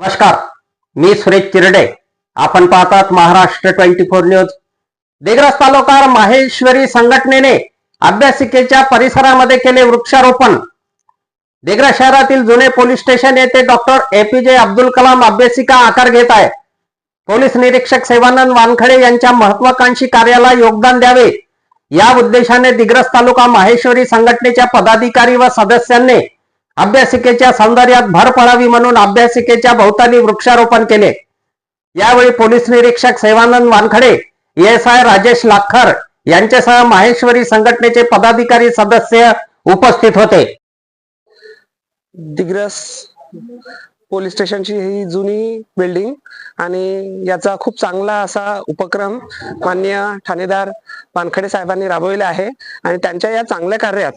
नमस्कार मी सुरेश चिरडे. आपण पाहतात Maharashtra twenty four news. Digras तालुका माहेश्वरी संघटनेने अभ्यासिकेच्या परिसरामध्ये केले वृक्षारोपण. दिग्रस शहरातील जुने पोलीस स्टेशन येथे डॉक्टर एपीजे अब्दुल कलाम अभ्यासिका आकार घेत आहे. पोलीस निरीक्षक सेवानंद वानखडे यांच्या महत्वाकांक्षी कार्याला योगदान द्यावे. या उद्देशाने दिग्रस तालुका माहेश्वरी संघटनेच्या पदाधिकारी व सदस्यांनी अभ्यासिकेच्या सौंदर्यात भर पडावी म्हणून अभ्यासिकेच्या भोवतानी वृक्षारोपण केले. यावेळी पोलीस निरीक्षक सेवानंद वानखडे एस आय राजेश लाखर यांच्यासह माहेश्वरी संघटनेचे पदाधिकारी सदस्य उपस्थित होते. दिग्रस पोलीस स्टेशनची ही जुनी बिल्डिंग आणि याचा खूप चांगला असा उपक्रम माननीय ठाणेदार वानखडे साहेबांनी राबविला आहे. आणि त्यांच्या या चांगल्या कार्यात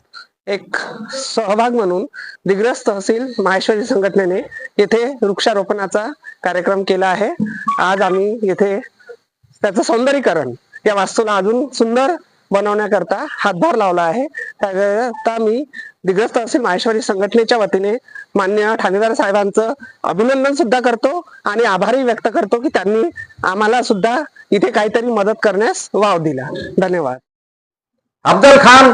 एक सहभाग म्हणून दिग्रस तहसील माहेश्वरी संघटनेने येथे वृक्षारोपणाचा कार्यक्रम केला आहे. आज आम्ही येथे त्याचं सौंदर्यीकरण या वास्तूला अजून सुंदर बनवण्याकरता हातभार लावला आहे. त्याकरता मी दिग्रस तहसील माहेश्वरी संघटनेच्या वतीने मान्य ठाणेदार साहेबांचं अभिनंदन सुद्धा करतो आणि आभारही व्यक्त करतो की त्यांनी आम्हाला सुद्धा इथे काहीतरी मदत करण्यास वाव दिला. धन्यवाद. अब्दुल खान